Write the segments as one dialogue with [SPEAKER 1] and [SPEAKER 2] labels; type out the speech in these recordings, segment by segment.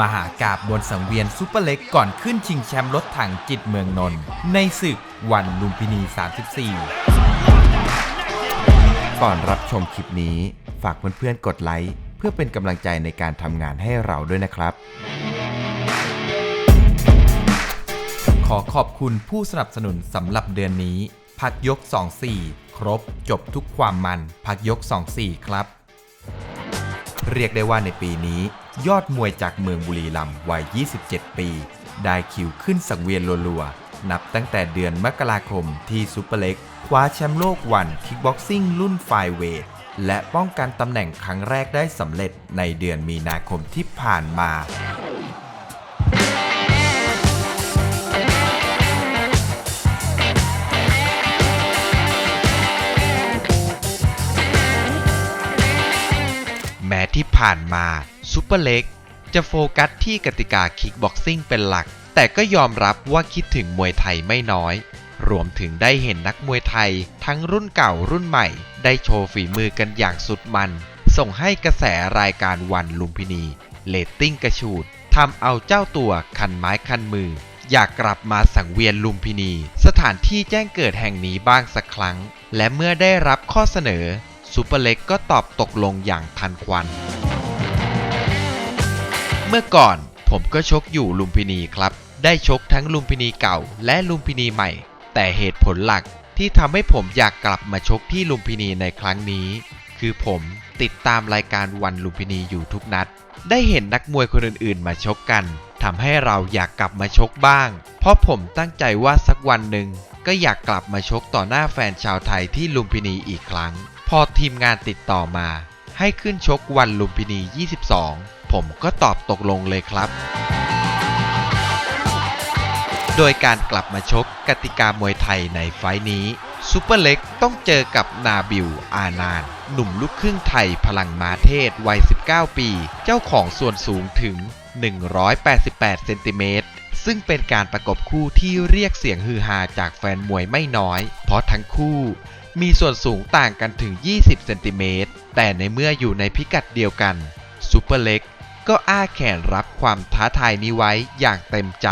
[SPEAKER 1] มหากาบบนสังเวียนซุปเปอร์เล็กก่อนขึ้นชิงแชมป์รถถังจิตเมืองนนท์ในศึกวันลุมพินี 34 ก่อนรับชมคลิปนี้ ฝากเพื่อนๆกดไลค์เพื่อเป็นกำลังใจในการทำงานให้เราด้วยนะครับ ขอขอบคุณผู้สนับสนุนสำหรับเดือนนี้ พักยก 24 ครบ จบทุกความมัน พักยก 24 ครับ เรียกได้ว่าในปีนี้ ยอดมวยจากเมืองบุรีรัมย์วัย 27 ปี ได้คิวขึ้นสังเวียนรัวๆ นับตั้งแต่เดือนมกราคมที่ซูเปอร์เล็กคว้าแชมป์โลกวันคิกบ็อกซิ่งรุ่นไฟเวทและป้องกันตำแหน่งครั้งแรกได้สำเร็จในเดือนมีนาคมที่ผ่านมาแม้ที่ผ่านมา ซูเปอร์เล็กจะโฟกัสที่กติกาคิกบ็อกซิ่งเป็นหลัก แต่ก็ยอมรับว่าคิดถึงมวยไทยไม่น้อย รวมถึงได้เห็นนักมวยไทย ทั้งรุ่นเก่ารุ่นใหม่ ได้โชว์ฝีมือกันอย่างสุดมัน ส่งให้กระแสรายการวันลุมพินีเลตติ้งกระชูดทำเอาเจ้าตัวคันไม้คันมือ อยากกลับมาสังเวียนลุมพินี สถานที่แจ้งเกิดแห่งนี้บ้างสักครั้ง และเมื่อได้รับข้อเสนอซูเปอร์เล็กก็ตอบตกลงอย่างทันควัน เมื่อก่อนผมก็ชกอยู่ลุมพินีครับ ได้ชกทั้งลุมพินีเก่าและลุมพินีใหม่ แต่เหตุผลหลักที่ทำให้ผมอยากกลับมาชกที่ลุมพินีในครั้งนี้ คือผมติดตามรายการวันลุมพินีอยู่ทุกนัด ได้เห็นนักมวยคนอื่นๆ มาชกกันทำให้เราอยากกลับมาชกบ้าง เพราะผมตั้งใจว่าสักวันหนึ่งก็อยากกลับมาชกต่อหน้าแฟนชาวไทยที่ลุมพินีอีกครั้ง พอทีมงานติดต่อมา ให้ขึ้นชกวันลุมพินี 22 ผมก็ตอบตกลงเลยครับ โดยการกลับมาชกกติกามวยไทยในไฟล์นี้ซูเปอร์เล็กต้องเจอกับนาบิวอานาน หนุ่มลูกครึ่งไทยพลังมาเทศวัย 19 ปี เจ้าของส่วนสูงถึง 188 เซนติเมตร ซึ่งเป็นการประกบคู่ที่เรียกเสียงฮือฮาจากแฟนมวยไม่น้อย เพราะทั้งคู่มีส่วนสูงต่างกันถึง 20 เซนติเมตร แต่ในเมื่ออยู่ในพิกัดเดียวกันซูเปอร์เล็ก ก็อ้าแขนรับความท้าทายนี้ไว้อย่างเต็มใจ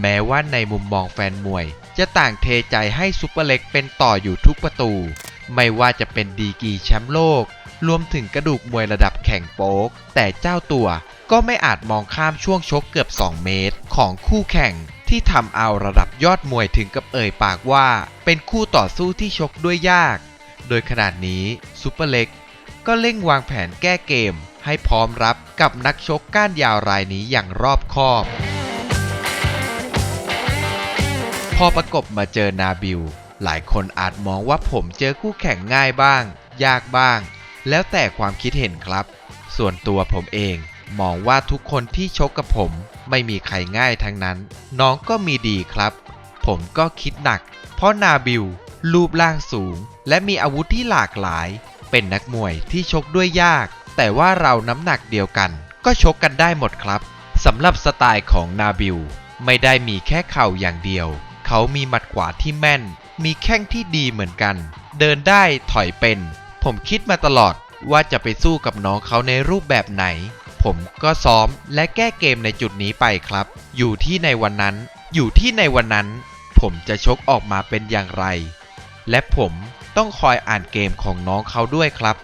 [SPEAKER 1] แม้ว่าในมุมมองแฟนมวย จะต่างเทใจให้ซุปเปอร์เล็กเป็นต่ออยู่ทุกประตู ไม่ว่าจะเป็นดีกรีแชมป์โลก รวมถึงกระดูกมวยระดับแข่งโป๊ก แต่เจ้าตัวก็ไม่อาจมองข้ามช่วงชกเกือบ 2 เมตร ของคู่แข่งที่ทำเอาระดับยอดมวยถึงกับเอ่ยปากว่า เป็นคู่ต่อสู้ที่ชกด้วยยาก โดยขนาดนี้ซุปเปอร์เล็กก็เร่งวางแผนแก้เกม ให้พร้อมรับกับนักชกก้านยาวรายนี้อย่างรอบคอบ พอประกบมาเจอนาบิล หลายคนอาจมองว่าผมเจอคู่แข่งง่ายบ้าง ยากบ้าง แล้วแต่ความคิดเห็นครับ ส่วนตัวผมเองมองว่าทุกคนที่ชกกับผมไม่มีใครง่ายทั้งนั้น น้องก็มีดีครับ ผมก็คิดหนัก เพราะนาบิลรูปร่างสูง และมีอาวุธที่หลากหลาย เป็นนักมวยที่ชกด้วยยาก แต่ว่าเราน้ำหนักเดียวกัน ก็ชกกันได้หมดครับสำหรับสไตล์ของนาบิลไม่ได้มีแค่เข่าอย่างเดียว เขามีหมัดขวาที่แม่น มีแข้งที่ดีเหมือนกัน เดินได้ถอยเป็น ผมคิดมาตลอดว่าจะไปสู้กับน้องเขาในรูปแบบไหน ผมก็ซ้อมและแก้เกมในจุดนี้ไปครับ อยู่ที่ในวันนั้น อยู่ที่ในวันนั้น ผมจะชกออกมาเป็นอย่างไร และผมต้องคอยอ่านเกมของน้องเขาด้วยครับ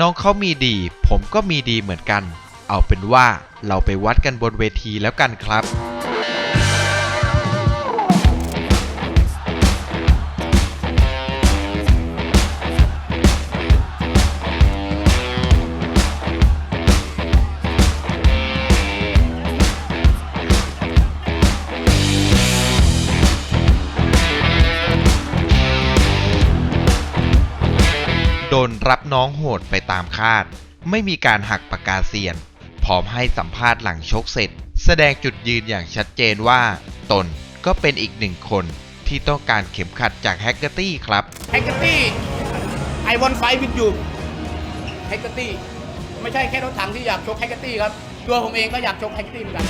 [SPEAKER 1] น้องเขามีดี ผมก็มีดีเหมือนกัน เอาเป็นว่าเราไปวัดกันบนเวทีแล้วกันครับ ตามคาด ไม่มีการหักปากกาเซียน พร้อมให้สัมภาษณ์หลังชกเสร็จ แสดงจุดยืนอย่างชัดเจนว่า ตนก็เป็นอีกหนึ่งคนที่ต้องการเข็มขัดจากแฮกเกอร์ตี้ครับ
[SPEAKER 2] แฮกเกอร์ตี้ไอวอนไฟวิดยูแฮกเกอร์ตี้ไม่ใช่แค่รถถังที่อยากชกแฮกเกอร์ตี้ครับตัวผมเองก็อยากชกแฮกเกอร์ตี้เหมือนกัน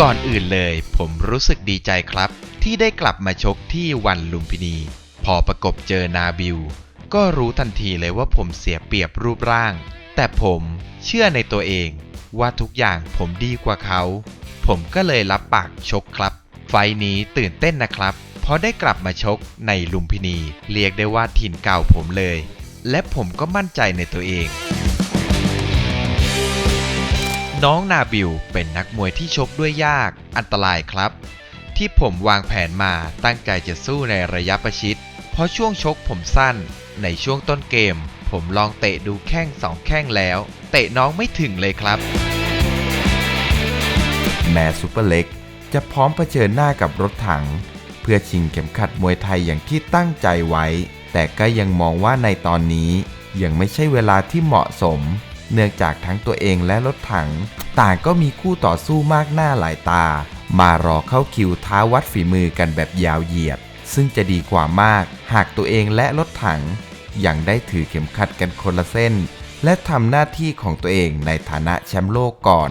[SPEAKER 1] ก่อนอื่นเลย ผมรู้สึกดีใจครับ ที่ได้กลับมาชกที่วันลุมพินี พอประกบเจอนาบิล ก็รู้ทันทีเลยว่าผมเสียเปรียบรูปร่าง แต่ผมเชื่อในตัวเอง
[SPEAKER 3] ว่าทุกอย่างผมดีกว่าเขา ผมก็เลยรับปากชกครับ ไฟนี้ตื่นเต้นนะครับ เพราะได้กลับมาชกในลุมพินี เรียกได้ว่าถิ่นเก่าผมเลย และผมก็มั่นใจในตัวเอง น้องนาบิวเป็นนักมวยที่ชกด้วยยาก อันตรายครับ ที่ผมวางแผนมาตั้งใจจะสู้ในระยะประชิดเพราะช่วงชกผมสั้น ในช่วงต้นเกม ผมลองเตะดูแข้งสองแข้งแล้ว เตะน้องไม่ถึงเลยครับ
[SPEAKER 1] แม้ซูเปอร์เล็กจะพร้อมเผชิญหน้ากับรถถัง เพื่อชิงเข็มขัดมวยไทยอย่างที่ตั้งใจไว้ แต่ก็ยังมองว่าในตอนนี้ ยังไม่ใช่เวลาที่เหมาะสม เนื่องจากทั้งตัวเองและรถถัง ต่างก็มีคู่ต่อสู้มากหน้าหลายตามารอเข้าคิวท้าวัดฝีมือกันแบบยาวเหยียด ซึ่งจะดีกว่ามากหากตัวเองและรถถังยังได้ถือเข็มขัดกันคนละเส้น และทำหน้าที่ของตัวเองในฐานะแชมป์โลกก่อน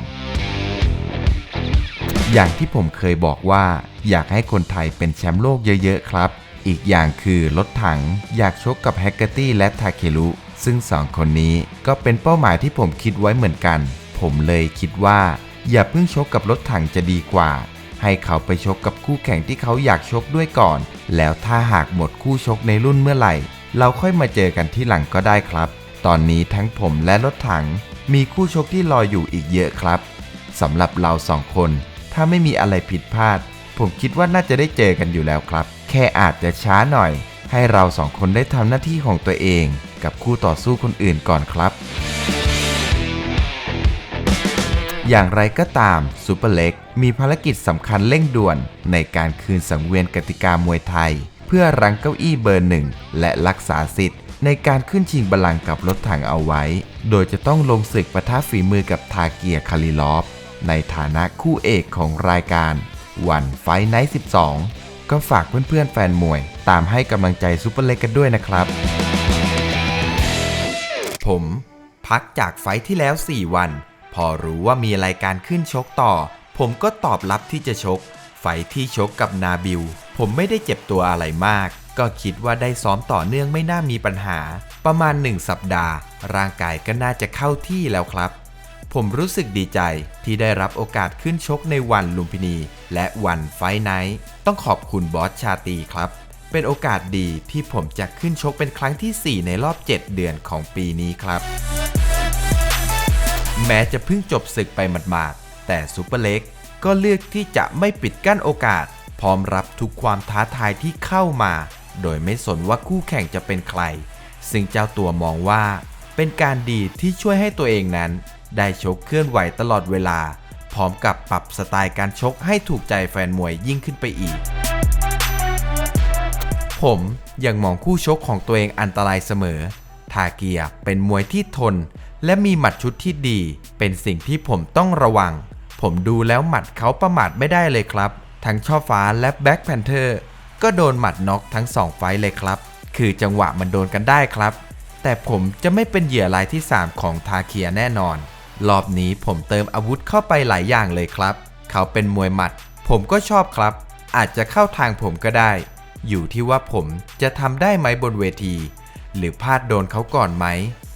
[SPEAKER 1] อย่างที่ผมเคยบอกว่า อยากให้คนไทยเป็นแชมป์โลกเยอะ ๆ ครับ อีกอย่างคือรถถังอยากชกกับแฮกเกอร์ตี้และทาเคลุซึ่งสองคนนี้ก็เป็นเป้าหมายที่ผมคิดไว้เหมือนกัน ผมเลยคิดว่า อย่าเพิ่งชกกับรถถังจะดีกว่า ให้เขาไปชกกับคู่แข่งที่เขาอยากชกด้วยก่อน แล้วถ้าหากหมดคู่ชกในรุ่นเมื่อไหร่ เราค่อยมาเจอกันที่หลังก็ได้ครับ ตอนนี้ทั้งผมและรถถัง มีคู่ชกที่รออยู่อีกเยอะครับสำหรับเราสองคน ถ้าไม่มีอะไรผิดพลาด ผมคิดว่าน่าจะได้เจอกันอยู่แล้วครับ แค่อาจจะช้าหน่อย ให้เราสองคนได้ทำหน้าที่ของตัวเอง กับคู่ต่อสู้คนอื่นก่อนครับ อย่างไรก็ตามซูเปอร์เล็กมีภารกิจสำคัญเร่งด่วนในการคืนสังเวียนกติกามวยไทย เพื่อรั้งเก้าอี้เบอร์หนึ่งและรักษาสิทธิ์ ในการขึ้นชิงบัลลังก์กับรถถังเอาไว้ โดยจะต้องลงศึกปะทะฝีมือกับทาเกียคาริลอฟ ในฐานะคู่เอกของรายการวันไฟไนท์12 ก็ฝากเพื่อนๆแฟนมวย ตามให้กำลังใจซูเปอร์เล็กกันด้วยนะครับ ผม พักจากไฟท์ที่แล้ว 4 วัน พอรู้ว่ามีรายการขึ้นชกต่อ ผมก็ตอบรับที่จะชก ไฟที่ชกกับนาบิล ผมไม่ได้เจ็บตัวอะไรมาก ก็คิดว่าได้ซ้อมต่อเนื่องไม่น่ามีปัญหา ประมาณ 1 สัปดาห์ ร่างกายก็น่าจะเข้าที่แล้วครับ ผมรู้สึกดีใจที่ได้รับโอกาสขึ้นชกในวันลุมพินี และวันไฟไนท์ต้องขอบคุณบอสชาตีครับ เป็นโอกาสดีที่ผมจะขึ้นชกเป็นครั้งทีสี่4 ในรอบ 7 เดือนของปีนี้ครับ แม้จะเพิ่งจบศึกไปหมาดๆ แต่ซูเปอร์เล็กก็เลือกที่จะไม่ปิดกั้นโอกาส พร้อมรับทุกความท้าทายที่เข้ามา โดยไม่สนว่าคู่แข่งจะเป็นใคร ซึ่งเจ้าตัวมองว่า เป็นการดีที่ช่วยให้ตัวเองนั้น ได้ชกเคลื่อนไหวตลอดเวลา พร้อมกับปรับสไตล์การชกให้ถูกใจแฟนมวยยิ่งขึ้นไปอีก ผมยังมองคู่ชกของตัวเองอันตรายเสมอ ทาเกียเป็นมวยที่ทน และมีหมัดชุดที่ดี เป็นสิ่งที่ผมต้องระวัง ผมดูแล้วหมัดเขาประมาทไม่ได้เลยครับ ทั้งช่อฟ้าและแบ็คแพนเทอร์ก็โดนหมัดน็อกทั้งสองไฟต์เลยครับ คือจังหวะมันโดนกันได้ครับ แต่ผมจะไม่เป็นเหยื่อรายที่ 3 ของทาเคียแน่นอน รอบนี้ผมเติมอาวุธเข้าไปหลายอย่างเลยครับ เขาเป็นมวยหมัด ผมก็ชอบครับ อาจจะเข้าทางผมก็ได้ อยู่ที่ว่าผมจะทำได้ไหมบนเวที หรือพลาดโดนเขาก่อนไหม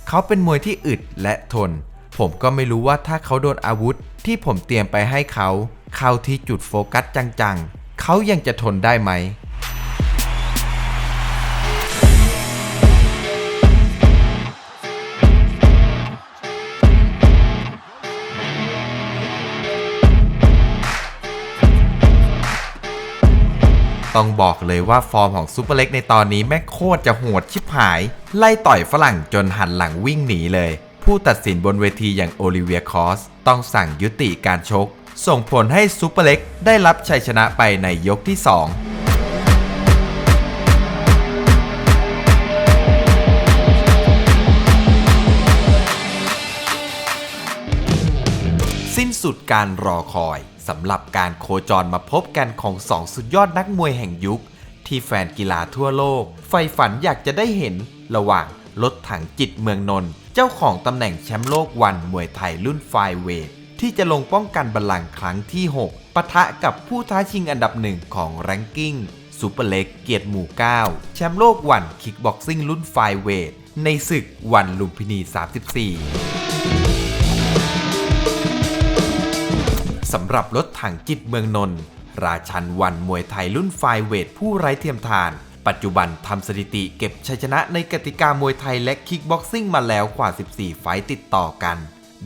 [SPEAKER 1] เขาเป็นมวยที่อึดและทน ผมก็ไม่รู้ว่าถ้าเขาโดนอาวุธที่ผมเตรียมไปให้เขา เข้าที่จุดโฟกัสจังๆ เขายังจะทนได้ไหม ต้องบอกเลยว่าฟอร์มของซูเปอร์เล็กในตอนนี้แม่โคตรจะโหดชิบหาย ไล่ต่อยฝรั่งจนหันหลังวิ่งหนีเลย ผู้ตัดสินบนเวทีอย่างโอลิเวียคอสต้องสั่งยุติการชก ส่งผลให้ซูเปอร์เล็กได้รับชัยชนะไปในยกที่ 2สิ้นสุดการรอคอย สำหรับการโคจรมาพบกันของสองสุดยอดนักมวยแห่งยุค ที่แฟนกีฬาทั่วโลกใฝ่ฝันอยากจะได้เห็นระหว่างรถถังจิตเมืองนนท์เจ้าของตำแหน่งแชมป์โลกวันมวยไทยรุ่นไฟเวทที่จะลงป้องกันบัลลังก์ครั้งที่ 6ปะทะกับผู้ท้าชิงอันดับหนึ่งของแรงกิ้งซูเปอร์เล็กเกียรติหมู่ 9 แชมป์โลกวันคิกบ็อกซิ่งรุ่นไฟเวทในศึกวันลุมพินี 34 สำหรับรถถังจิตเมืองนนท์ราชันวันมวยไทยรุ่นไฟเวทผู้ไร้เทียมทาน ปัจจุบันทำสถิติเก็บชัยชนะในกติกามวยไทยและคิกบ็อกซิ่งมาแล้วกว่า 14 ไฟติดต่อกัน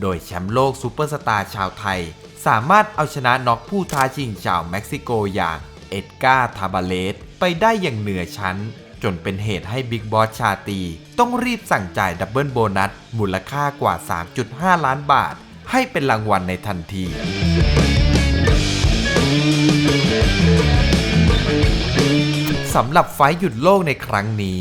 [SPEAKER 1] โดยแชมป์โลกซูเปอร์สตาร์ชาวไทย สามารถเอาชนะน็อกผู้ท้าชิงชาวเม็กซิโกอย่างเอ็ดการ์ ทาบาเลส ไปได้อย่างเหนือชั้น จนเป็นเหตุให้บิ๊กบอสชาตี ต้องรีบสั่งจ่ายดับเบิลโบนัส มูลค่ากว่า 3.5 ล้านบาท ให้เป็นรางวัลในทันทีสำหรับไฟหยุดโลกในครั้งนี้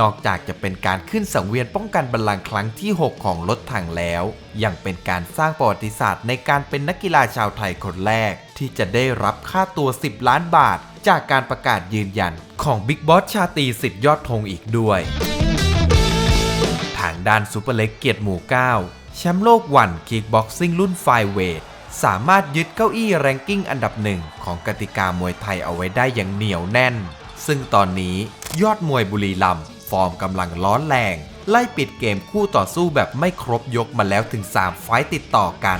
[SPEAKER 1] นอกจากจะเป็นการขึ้นสังเวียนป้องกันบัลลังก์ครั้งที่ 6 ของรถถังแล้ว ยังเป็นการสร้างประวัติศาสตร์ในการเป็นนักกีฬาชาวไทยคนแรก ที่จะได้รับค่าตัว 10 ล้านบาท จากการประกาศยืนยันของบิ๊กบอสชาตีสิทธิ์ยอดธงอีกด้วย ทางด้านซูเปอร์เล็กเกียรติหมู่ 9 แชมป์โลกวันคิกบ็อกซิ่งรุ่นไฟเวทสามารถยึดเก้าอี้แรงกิ้งอันดับหนึ่งของกติกามวยไทยเอาไว้ได้อย่างเหนียวแน่น ซึ่งตอนนี้ยอดมวยบุรีรัมย์ฟอร์มกำลังร้อนแรง ไล่ปิดเกมคู่ต่อสู้แบบไม่ครบยกมาแล้วถึง 3 ไฟต์ติดต่อกัน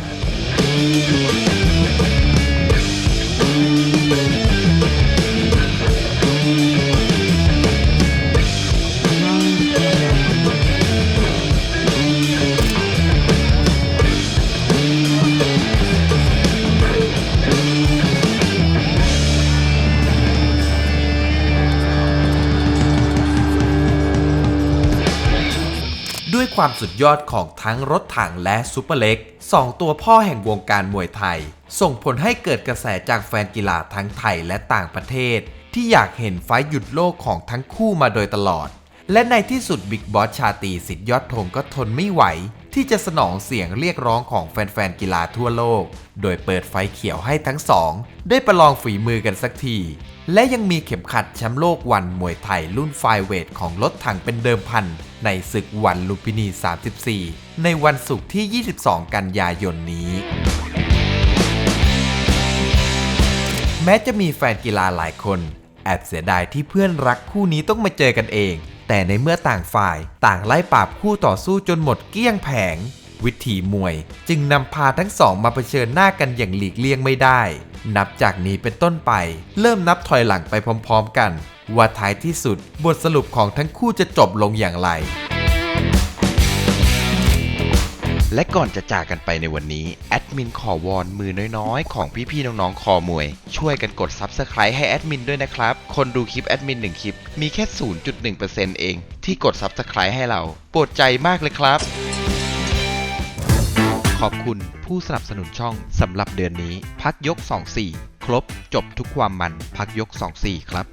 [SPEAKER 1] ความสุดยอดของทั้งรถถังและซูเปอร์เล็กสองตัวพ่อแห่งวงการมวยไทย ส่งผลให้เกิดกระแสจากแฟนกีฬาทั้งไทยและต่างประเทศ ที่อยากเห็นไฟหยุดโลกของทั้งคู่มาโดยตลอด และในที่สุดบิ๊กบอสชาตีสิทธิยอดธงก็ทนไม่ไหว ที่จะสนองเสียงเรียกร้องของแฟนๆกีฬาทั่วโลก โดยเปิดไฟเขียวให้ทั้งสอง ได้ประลองฝีมือกันสักทีและยังมีเข็มขัดแชมป์โลกวันมวยไทยรุ่นไฟเวทของรถถังเป็นเดิมพัน ในศึกวันลุมพินี 34 ในวันศุกร์ที่ 22 กันยายนนี้ แม้จะมีแฟนกีฬาหลายคน แอบเสียดายที่เพื่อนรักคู่นี้ต้องมาเจอกันเอง แต่ในเมื่อต่างฝ่ายต่างไล่ปราบคู่ต่อสู้จนหมดเกลี้ยงแผง วิถีมวยจึงนำพาทั้งสองมาเผชิญหน้ากันอย่างหลีกเลี่ยงไม่ได้ นับจากนี้เป็นต้นไป เริ่มนับถอยหลังไปพร้อม ๆ กัน ว่าท้ายที่สุดบทสรุปของทั้งคู่จะจบลงอย่างไร
[SPEAKER 3] และก่อนจะจากกันไปในวันนี้ แอดมินขอวอนมือน้อยๆ ของพี่ๆน้องๆคอมวย ช่วยกันกด Subscribe ให้แอดมินด้วยนะครับ คนดูคลิปแอดมิน1คลิป มีแค่ 0.1%เอง ที่กด Subscribe ให้เรา โปรดใจมากเลยครับ ขอบคุณผู้สนับสนุนช่องสำหรับเดือนนี้ พักยก 24 ครบจบทุกความมันพักยก 24 ครับ